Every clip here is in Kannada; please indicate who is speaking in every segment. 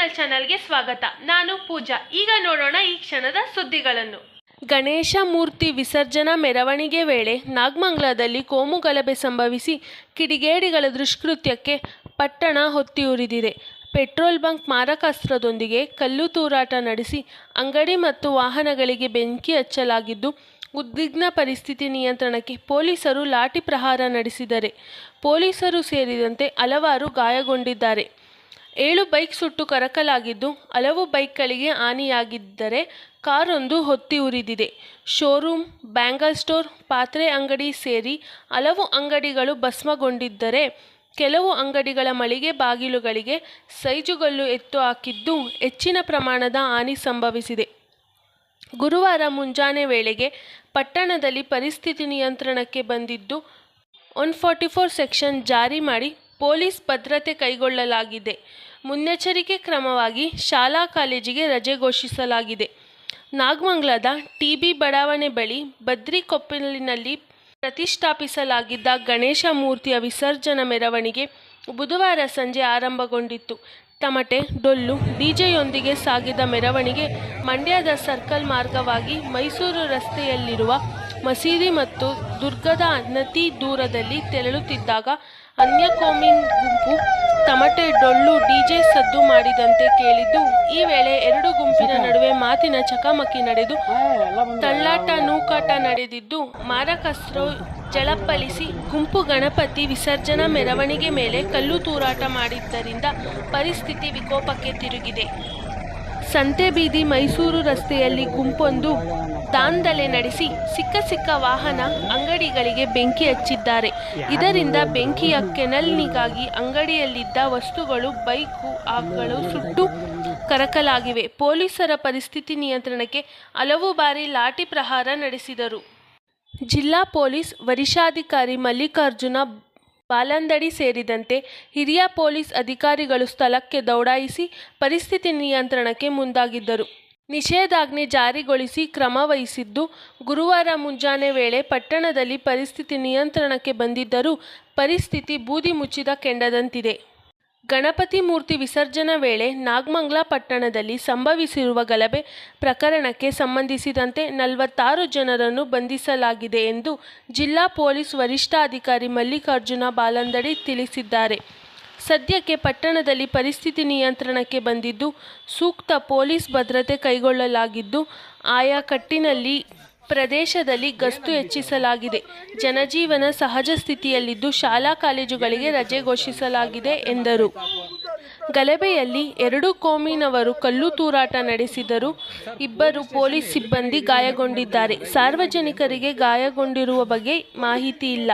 Speaker 1: ಚಾನಲ್ ಚಾನಲ್ಗೆ ಸ್ವಾಗತ. ನಾನು ಪೂಜಾ. ಈಗ ನೋಡೋಣ ಈ ಕ್ಷಣದ ಸುದ್ದಿಗಳನ್ನು. ಗಣೇಶ ಮೂರ್ತಿ ವಿಸರ್ಜನಾ ಮೆರವಣಿಗೆ ವೇಳೆ ನಾಗಮಂಗಲದಲ್ಲಿ ಕೋಮು ಗಲಭೆ ಸಂಭವಿಸಿ ಕಿಡಿಗೇಡಿಗಳ ದುಷ್ಕೃತ್ಯಕ್ಕೆ ಪಟ್ಟಣ ಹೊತ್ತಿಯುರಿದಿದೆ. ಪೆಟ್ರೋಲ್ ಬಂಕ್ ಮಾರಕಾಸ್ತ್ರದೊಂದಿಗೆ ಕಲ್ಲು ತೂರಾಟ ನಡೆಸಿ ಅಂಗಡಿ ಮತ್ತು ವಾಹನಗಳಿಗೆ ಬೆಂಕಿ ಹಚ್ಚಲಾಗಿದ್ದು, ಉದ್ವಿಗ್ನ ಪರಿಸ್ಥಿತಿ ನಿಯಂತ್ರಣಕ್ಕೆ ಪೊಲೀಸರು ಲಾಠಿ ಪ್ರಹಾರ ನಡೆಸಿದರೆ ಪೊಲೀಸರು ಸೇರಿದಂತೆ ಹಲವಾರು ಗಾಯಗೊಂಡಿದ್ದಾರೆ. ಏಳು ಬೈಕ್ ಸುಟ್ಟು ಕರಕಲಾಗಿದ್ದು ಹಲವು ಬೈಕ್ಗಳಿಗೆ ಹಾನಿಯಾಗಿದ್ದರೆ ಕಾರೊಂದು ಹೊತ್ತಿ ಉರಿದಿದೆ. ಶೋರೂಮ್, ಬ್ಯಾಂಗಲ್ ಸ್ಟೋರ್, ಪಾತ್ರೆ ಅಂಗಡಿ ಸೇರಿ ಹಲವು ಅಂಗಡಿಗಳು ಭಸ್ಮಗೊಂಡಿದ್ದರೆ ಕೆಲವು ಅಂಗಡಿಗಳ ಮಳಿಗೆ ಬಾಗಿಲುಗಳಿಗೆ ಸೈಜುಗಲ್ಲು ಎತ್ತು ಹಾಕಿದ್ದು ಹೆಚ್ಚಿನ ಪ್ರಮಾಣದ ಹಾನಿ ಸಂಭವಿಸಿದೆ. ಗುರುವಾರ ಮುಂಜಾನೆ ವೇಳೆಗೆ ಪಟ್ಟಣದಲ್ಲಿ ಪರಿಸ್ಥಿತಿ ನಿಯಂತ್ರಣಕ್ಕೆ ಬಂದಿದ್ದು, ಒನ್ ಫಾರ್ಟಿ ಫೋರ್ ಸೆಕ್ಷನ್ ಜಾರಿ ಮಾಡಿ ಪೊಲೀಸ್ ಭದ್ರತೆ ಕೈಗೊಳ್ಳಲಾಗಿದೆ. ಮುನ್ನೆಚ್ಚರಿಕೆ ಕ್ರಮವಾಗಿ ಶಾಲಾ ಕಾಲೇಜಿಗೆ ರಜೆ ಘೋಷಿಸಲಾಗಿದೆ. ನಾಗಮಂಗಲದ ಟಿಬಿ ಬಡಾವಣೆ ಬಳಿ ಬದ್ರಿಕೊಪ್ಪಲಿನಲ್ಲಿ ಪ್ರತಿಷ್ಠಾಪಿಸಲಾಗಿದ್ದ ಗಣೇಶ ಮೂರ್ತಿಯ ವಿಸರ್ಜನಾ ಮೆರವಣಿಗೆ ಬುಧವಾರ ಸಂಜೆ ಆರಂಭಗೊಂಡಿತ್ತು. ತಮಟೆ ಡೊಳ್ಳು ಡಿಜೆಯೊಂದಿಗೆ ಸಾಗಿದ ಮೆರವಣಿಗೆ ಮಂಡ್ಯದ ಸರ್ಕಲ್ ಮಾರ್ಗವಾಗಿ ಮೈಸೂರು ರಸ್ತೆಯಲ್ಲಿರುವ ಮಸೀದಿ ಮತ್ತು ದುರ್ಗದ ನತಿ ದೂರದಲ್ಲಿ ತೆರಳುತ್ತಿದ್ದಾಗ ಅನ್ಯಕೋಮಿನ್ ಗುಂಪು ತಮಟೆ ಡೊಳ್ಳು ಡಿಜೆ ಸದ್ದು ಮಾಡಿದಂತೆ ಕೇಳಿದ್ದು. ಈ ವೇಳೆ ಎರಡು ಗುಂಪಿನ ನಡುವೆ ಮಾತಿನ ಚಕಮಕಿ ನಡೆದು ತಳ್ಳಾಟ ನೂಕಾಟ ನಡೆದಿದ್ದು, ಮಾರಕಸ್ತ್ರ ಜಳಪಲಿಸಿ ಗುಂಪು ಗಣಪತಿ ವಿಸರ್ಜನಾ ಮೆರವಣಿಗೆ ಮೇಲೆ ಕಲ್ಲು ತೂರಾಟ ಮಾಡಿದ್ದರಿಂದ ಪರಿಸ್ಥಿತಿ ವಿಕೋಪಕ್ಕೆ ತಿರುಗಿದೆ. ಸಂತೆಬೀದಿ ಮೈಸೂರು ರಸ್ತೆಯಲ್ಲಿ ಗುಂಪೊಂದು ದಾಂಧಲೆ ನಡೆಸಿ ಸಿಕ್ಕ ಸಿಕ್ಕ ವಾಹನ ಅಂಗಡಿಗಳಿಗೆ ಬೆಂಕಿ ಹಚ್ಚಿದ್ದಾರೆ. ಇದರಿಂದ ಬೆಂಕಿಯ ಕೆನಲ್ನಿಗಾಗಿ ಅಂಗಡಿಯಲ್ಲಿದ್ದ ವಸ್ತುಗಳು, ಬೈಕು ಆಗಳು ಸುಟ್ಟು ಕರಕಲಾಗಿವೆ. ಪೊಲೀಸರ ಪರಿಸ್ಥಿತಿ ನಿಯಂತ್ರಣಕ್ಕೆ ಹಲವು ಬಾರಿ ಲಾಠಿ ಪ್ರಹಾರ ನಡೆಸಿದರು. ಜಿಲ್ಲಾ ಪೊಲೀಸ್ ವರಿಷ್ಠಾಧಿಕಾರಿ ಮಲ್ಲಿಕಾರ್ಜುನ ಬಾಲಂದಡಿ ಸೇರಿದಂತೆ ಹಿರಿಯ ಪೊಲೀಸ್ ಅಧಿಕಾರಿಗಳು ಸ್ಥಳಕ್ಕೆ ದೌಡಾಯಿಸಿ ಪರಿಸ್ಥಿತಿ ನಿಯಂತ್ರಣಕ್ಕೆ ಮುಂದಾಗಿದ್ದರು. ನಿಷೇಧಾಜ್ಞೆ ಜಾರಿಗೊಳಿಸಿ ಕ್ರಮ ವಹಿಸಿದ್ದು, ಗುರುವಾರ ಮುಂಜಾನೆ ವೇಳೆ ಪಟ್ಟಣದಲ್ಲಿ ಪರಿಸ್ಥಿತಿ ನಿಯಂತ್ರಣಕ್ಕೆ ಬಂದಿದ್ದರೂ ಪರಿಸ್ಥಿತಿ ಬೂದಿ ಮುಚ್ಚಿದ ಕೆಂಡದಂತಿದೆ. ಗಣಪತಿ ಮೂರ್ತಿ ವಿಸರ್ಜನಾ ವೇಳೆ ನಾಗಮಂಗಲ ಪಟ್ಟಣದಲ್ಲಿ ಸಂಭವಿಸಿರುವ ಗಲಭೆ ಪ್ರಕರಣಕ್ಕೆ ಸಂಬಂಧಿಸಿದಂತೆ ನಲವತ್ತಾರು ಜನರನ್ನು ಬಂಧಿಸಲಾಗಿದೆ ಎಂದು ಜಿಲ್ಲಾ ಪೊಲೀಸ್ ವರಿಷ್ಠಾಧಿಕಾರಿ ಮಲ್ಲಿಕಾರ್ಜುನ ಬಾಲಂದಡಿ ತಿಳಿಸಿದ್ದಾರೆ. ಸದ್ಯಕ್ಕೆ ಪಟ್ಟಣದಲ್ಲಿ ಪರಿಸ್ಥಿತಿ ನಿಯಂತ್ರಣಕ್ಕೆ ಬಂದಿದ್ದು, ಸೂಕ್ತ ಪೊಲೀಸ್ ಭದ್ರತೆ ಕೈಗೊಳ್ಳಲಾಗಿದ್ದು, ಆಯಾ ಕಟ್ಟಿನಲ್ಲಿ ಪ್ರದೇಶದಲ್ಲಿ ಗಸ್ತು ಹೆಚ್ಚಿಸಲಾಗಿದೆ. ಜನಜೀವನ ಸಹಜ ಸ್ಥಿತಿಯಲ್ಲಿದ್ದು ಶಾಲಾ ಕಾಲೇಜುಗಳಿಗೆ ರಜೆ ಘೋಷಿಸಲಾಗಿದೆ ಎಂದರು. ಗಲಭೆಯಲ್ಲಿ ಎರಡು ಕೋಮಿನವರು ಕಲ್ಲು ತೂರಾಟ ನಡೆಸಿದರು. ಇಬ್ಬರು ಪೊಲೀಸ್ ಸಿಬ್ಬಂದಿ ಗಾಯಗೊಂಡಿದ್ದಾರೆ. ಸಾರ್ವಜನಿಕರಿಗೆ ಗಾಯಗೊಂಡಿರುವ ಬಗ್ಗೆ ಮಾಹಿತಿ ಇಲ್ಲ.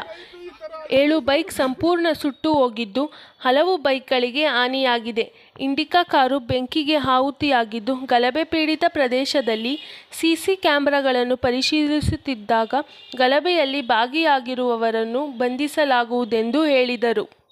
Speaker 1: ಏಳು ಬೈಕ್ ಸಂಪೂರ್ಣ ಸುಟ್ಟು ಹೋಗಿದ್ದು, ಹಲವು ಬೈಕ್ಗಳಿಗೆ ಹಾನಿಯಾಗಿದೆ. ಇಂಡಿಕಾ ಕಾರು ಬೆಂಕಿಗೆ ಆಹುತಿಯಾಗಿದ್ದು, ಗಲಭೆ ಪೀಡಿತ ಪ್ರದೇಶದಲ್ಲಿ ಸಿಸಿ ಕ್ಯಾಮೆರಾಗಳನ್ನು ಪರಿಶೀಲಿಸುತ್ತಿದ್ದಾಗ ಗಲಭೆಯಲ್ಲಿ ಭಾಗಿಯಾಗಿರುವವರನ್ನು ಬಂಧಿಸಲಾಗುವುದೆಂದು ಹೇಳಿದರು.